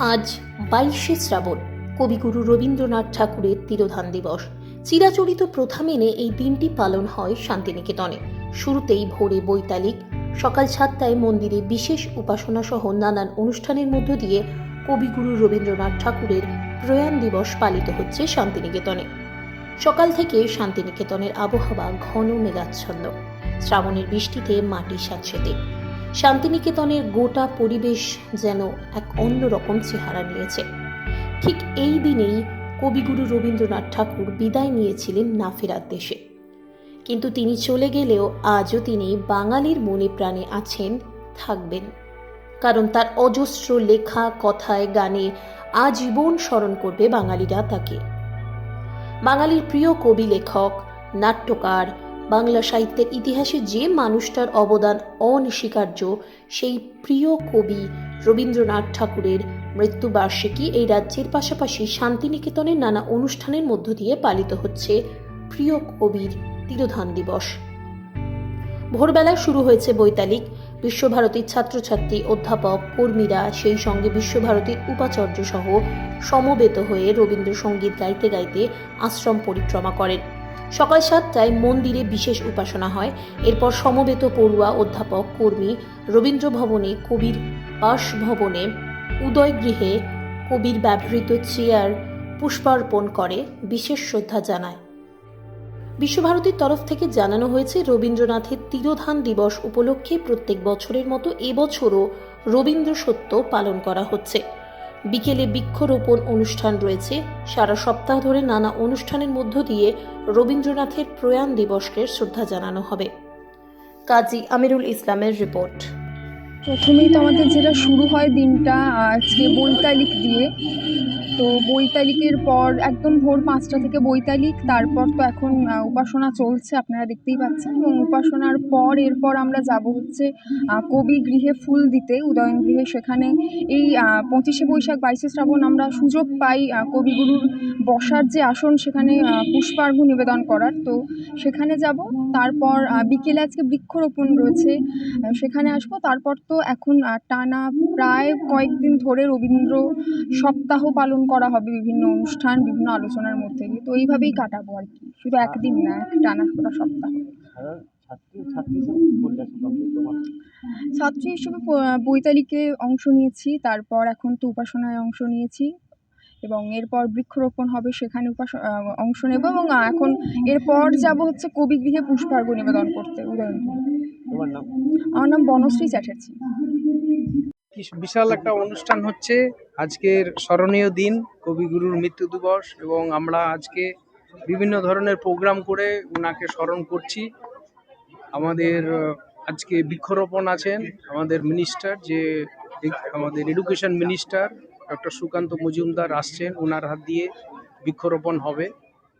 আজ বাইশে শ্রাবণ, কবিগুরু রবীন্দ্রনাথ ঠাকুরের তিরোধান দিবস। চিরাচরিত প্রথা মেনে এই দিনটি পালন হয় শান্তিনিকেতনে। শুরুতেই ভোরে বৈতালিক, সকাল সাতটায় মন্দিরে বিশেষ উপাসনা সহ নানান অনুষ্ঠানের মধ্য দিয়ে কবিগুরু রবীন্দ্রনাথ ঠাকুরের প্রয়াণ দিবস পালিত হচ্ছে শান্তিনিকেতনে। সকাল থেকে শান্তিনিকেতনের আবহাওয়া ঘন মেঘাচ্ছন্ন। শ্রাবণের বৃষ্টিতে মাটি স্যাঁতসেতে। শান্তিনিকেতনের গোটা পরিবেশ যেন এক অন্যরকম চেহারা নিয়েছে। ঠিক এই দিনেই কবিগুরু রবীন্দ্রনাথ ঠাকুর বিদায় নিয়েছিলেন না ফেরার দেশে। কিন্তু তিনি চলে গেলেও আজও তিনি বাঙালির মনে প্রাণে আছেন, থাকবেন। কারণ তার অজস্র লেখা, কথায়, গানে আজীবন স্মরণ করবে বাঙালিরা তাকে। বাঙালির প্রিয় কবি লেখক, নাট্যকার বাংলা সাহিত্যের ইতিহাসে যে মানুষটার অবদান অনস্বীকার্য, সেই প্রিয় কবি রবীন্দ্রনাথ ঠাকুরের মৃত্যুবার্ষিকী এই রাজ্যের পাশাপাশি শান্তিনিকেতনের নানা অনুষ্ঠানের মধ্য দিয়ে পালিত হচ্ছে প্রিয় কবির তিরোধান দিবস। ভোরবেলায় শুরু হয়েছে বৈতালিক। বিশ্বভারতীর ছাত্রছাত্রী, অধ্যাপক, কর্মীরা সেই সঙ্গে বিশ্বভারতীর উপাচার্য সহ সমবেত হয়ে রবীন্দ্রসঙ্গীত গাইতে গাইতে আশ্রম পরিক্রমা করেন। সকাল সাতটায় মন্দিরে বিশেষ উপাসনা হয়। এরপর সমবেত পড়ুয়া অধ্যাপক, কর্মী রবীন্দ্র ভবনে কবির বাসভবনে উদয়গৃহে কবির ব্যবহৃত চেয়ার পুষ্পার্পণ করে, বিশেষ শ্রদ্ধা জানায়। বিশ্বভারতীর তরফ থেকে জানানো হয়েছে, রবীন্দ্রনাথের তিরোধান দিবস উপলক্ষে প্রত্যেক বছরের মতো এবছরও রবীন্দ্র সত্য পালন করা হচ্ছে। বিকেলে বৃক্ষরোপণ অনুষ্ঠান রয়েছে। সারা সপ্তাহ ধরে নানা অনুষ্ঠানের মধ্য দিয়ে রবীন্দ্রনাথের প্রয়াণ দিবসকে শ্রদ্ধা জানানো হবে। কাজী আমিরুল ইসলামের রিপোর্ট। প্রথমেই তো আমাদের যেটা শুরু হয় দিনটা, আজকে বৈতালিক দিয়ে। তো বৈতালিকের পর একদম ভোর পাঁচটা থেকে বৈতালিক তারপর তো এখন উপাসনা চলছে আপনারা দেখতেই পাচ্ছেন। এবং উপাসনার পর এরপর আমরা যাব হচ্ছে কবি গৃহে ফুল দিতে উদয়ন গৃহে। সেখানে এই পঁচিশে বৈশাখ বাইশে শ্রাবণ আমরা সুযোগ পাই কবিগুরুর বসার যে আসন সেখানে আহ, পুষ্পার্ঘ্য নিবেদন করার। তো সেখানে যাব তারপর বিকেলে আজকে বৃক্ষরোপণ রয়েছে সেখানে আসব। তারপর তো এখন টানা প্রায় কয়েকদিন ধরে রবীন্দ্র সপ্তাহ পালন করা হবে বিভিন্ন অনুষ্ঠান বিভিন্ন আলোচনার মধ্যে দিয়ে। তো এইভাবেই কাটাবো আর কি। শুধু একদিন না এক টানা পুরো সপ্তাহ। ছাত্রী ছাত্রী হিসেবে বৈতালিকে অংশ নিয়েছি তারপর এখন তো উপাসনায় অংশ নিয়েছি এবং এরপর বৃক্ষরোপণ হবে সেখানে উপাস অংশ নেব এবং এখন এরপর যাব হচ্ছে কবি গৃহে পুষ্পার্ঘ্য নিবেদন করতে উদয়নপুর। আমার নাম বনশ্রী চ্যাটার্জি। কি বিশাল একটা অনুষ্ঠান হচ্ছে। আজকের স্মরণীয় দিন, কবিগুরুর মৃত্যু দিবস এবং আমরা আজকে বিভিন্ন ধরনের প্রোগ্রাম করে ওনাকে স্মরণ করছি। আমাদের আজকে বৃক্ষরোপণ আছেন আমাদের মিনিস্টার, যে আমাদের education minister doctor Sukanta Majumdar আসছেন ওনার হাত দিয়ে বৃক্ষরোপণ হবে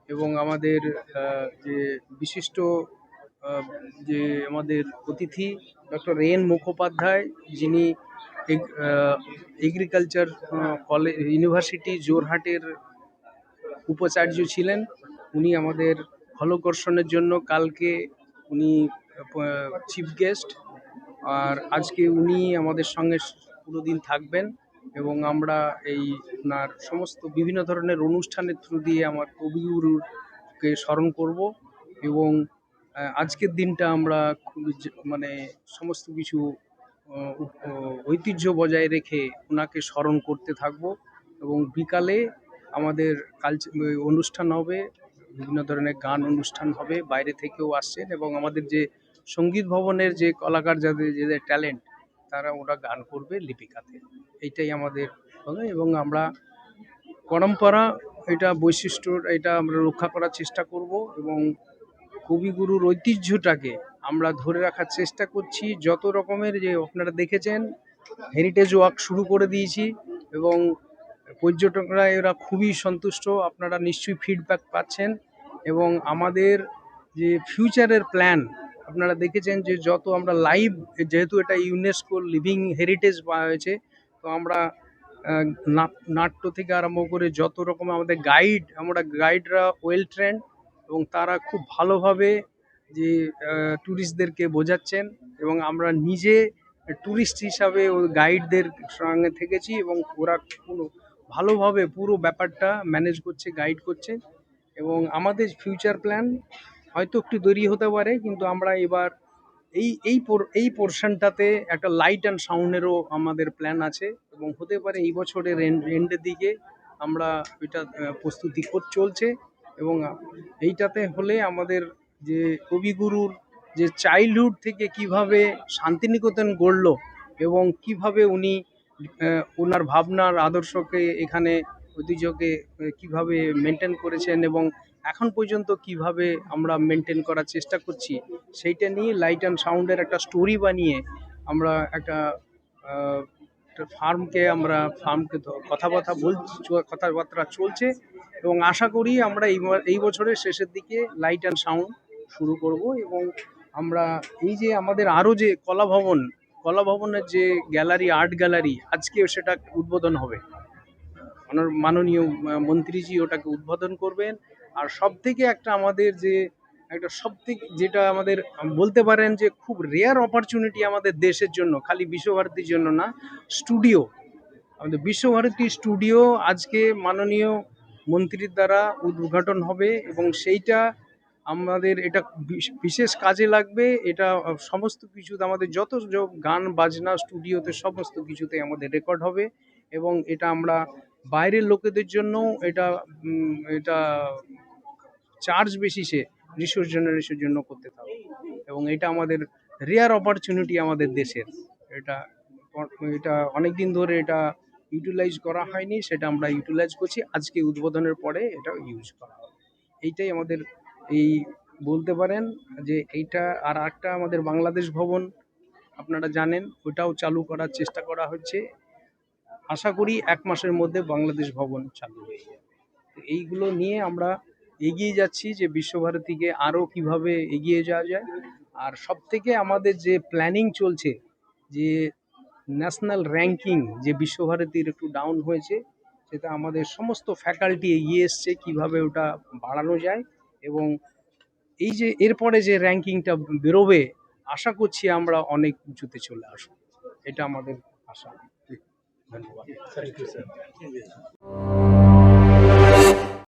এবং আমাদের যে বিশিষ্ট যে আমাদের অতিথি ডক্টর এন মুখোপাধ্যায়, যিনি এগ্রিকালচার কলেজ ইউনিভার্সিটি জোরহাটের উপাচার্য ছিলেন। উনি আমাদের ফলকর্ষণের জন্য কালকে উনি চিফ গেস্ট আর আজকে উনি আমাদের সঙ্গে পুরো দিন থাকবেন এবং আমরা এই ওনার সমস্ত বিভিন্ন ধরনের অনুষ্ঠানের থ্রু দিয়ে আমার কবিগুরুকে স্মরণ করব এবং আজকের দিনটা আমরা মানে সমস্ত কিছু ঐতিহ্য বজায় রেখে ওনাকে স্মরণ করতে থাকব এবং বিকালে আমাদের কালচার অনুষ্ঠান হবে, বিভিন্ন ধরনের গান অনুষ্ঠান হবে, বাইরে থেকেও আসছেন এবং আমাদের যে সংগীত ভবনের যে কলাকার যাদের যাদের ট্যালেন্ট তারা ওরা গান করবে লিপিকাতে। এইটাই আমাদের এবং আমরা পরম্পরা, এটা বৈশিষ্ট্য এটা আমরা রক্ষা করার চেষ্টা করব এবং কবিগুরুর ঐতিহ্যটাকে আমরা ধরে রাখার চেষ্টা করছি, যত রকমের যে আপনারা দেখেছেন হেরিটেজ ওয়াক শুরু করে দিয়েছি এবং পর্যটকরা এরা খুবই সন্তুষ্ট, আপনারা নিশ্চয়ই ফিডব্যাক পাচ্ছেন এবং আমাদের যে ফিউচারের প্ল্যান আপনারা দেখেছেন যে যত আমরা লাইভ যেহেতু এটা ইউনেস্কো লিভিং হেরিটেজ হয়েছে, তো আমরা নাট- নাট্য থেকে আরম্ভ করে যত রকম আমাদের গাইড আমরা গাইডরা ওয়েল ট্রেন্ড এবং তারা খুব ভালোভাবে যে ট্যুরিস্টদেরকে বোঝাচ্ছেন এবং আমরা নিজে ট্যুরিস্ট হিসাবে ও গাইডদের সঙ্গে থেকেছি এবং ওরা পুরো ভালোভাবে পুরো ব্যাপারটা ম্যানেজ করছে গাইড করছে এবং আমাদের ফিউচার প্ল্যান হয়তো একটু দেরি হতে পারে কিন্তু আমরা এবার এই এই এই পোর্শনটাতে একটা লাইট অ্যান্ড সাউন্ডেরও আমাদের প্ল্যান আছে এবং হতে পারে এই বছরের এন্ডের দিকে আমরা এটা প্রস্তুতি চলছে এবং এইটাতে হলে আমাদের যে কবিগুরুর যে চাইল্ডহুড থেকে কীভাবে শান্তিনিকেতন গড়লো এবং কীভাবে উনি ওনার ভাবনার আদর্শকে এখানে, ঐতিহ্যকে কীভাবে মেনটেন করেছেন এবং এখন পর্যন্ত কীভাবে আমরা মেনটেন করার চেষ্টা করছি, সেইটা নিয়ে লাইট অ্যান্ড সাউন্ডের একটা স্টোরি বানিয়ে আমরা একটা ফার্মকে আমরা ফার্মকে কথাবার্তা বল, কথাবার্তা চলছে এবং আশা করি আমরা এই এই বছরের শেষের দিকে লাইট অ্যান্ড সাউন্ড শুরু করব এবং আমরা এই যে আমাদের আরও যে কলা ভবন, কলা ভবনের যে গ্যালারি, আর্ট গ্যালারি, আজকে সেটা উদ্বোধন হবে। মাননীয় মন্ত্রীজি ওটাকে উদ্বোধন করবেন। আর সব থেকে একটা আমাদের যে, একটা সব থেকে যেটা আমাদের বলতে পারেন যে খুব রেয়ার অপরচুনিটি আমাদের দেশের জন্য, খালি বিশ্বভারতীর জন্য না স্টুডিও আমাদের বিশ্বভারতী স্টুডিও আজকে মাননীয় মন্ত্রীর দ্বারা উদ্ঘাটন হবে এবং সেইটা আমাদের এটা বিশ- বিশেষ কাজে লাগবে, এটা সমস্ত কিছুতে আমাদের যত গান, বাজনা, স্টুডিওতে সমস্ত কিছুতে আমাদের রেকর্ড হবে এবং এটা আমরা বাইরের লোকেদের জন্য এটা এটা চার্জ বেসিসে রিসোর্স জেনারেশনের জন্য করতে থাকব এবং এটা আমাদের রেয়ার অপরচুনিটি আমাদের দেশের। এটা এটা অনেক দিন ধরে এটা ইউটিলাইজ করা হয়নি, সেটা আমরা ইউটিলাইজ করছি। আজকে উদ্বোধনের পরে এটা ইউজ করা হবে। এইটাই আমাদের এই বলতে পারেন যে এইটা আর একটা আমাদের বাংলাদেশ ভবন, আপনারা জানেন ওটাও চালু করার চেষ্টা করা হচ্ছে। আশা করি এক মাসের মধ্যে বাংলাদেশ ভবন চালু হয়ে যাবে। এইগুলো নিয়ে আমরা এগিয়ে যাচ্ছি যে বিশ্বভারতীকে আরও কীভাবে এগিয়ে যাওয়া যায়। আর সব থেকে আমাদের যে প্ল্যানিং চলছে, যে ন্যাশনাল র্যাঙ্কিং, যে বিশ্বভারতীর একটু ডাউন হয়েছে, সেটা আমাদের সমস্ত ফ্যাকাল্টি এগিয়ে এসছে, কীভাবে ওটা বাড়ানো যায়। এবং এই যে এরপরে যে র্যাঙ্কিংটা বেরোবে, আশা করছি আমরা অনেক উঁচুতে চলে আসব। এটা আমাদের আশা। ধন্যবাদ।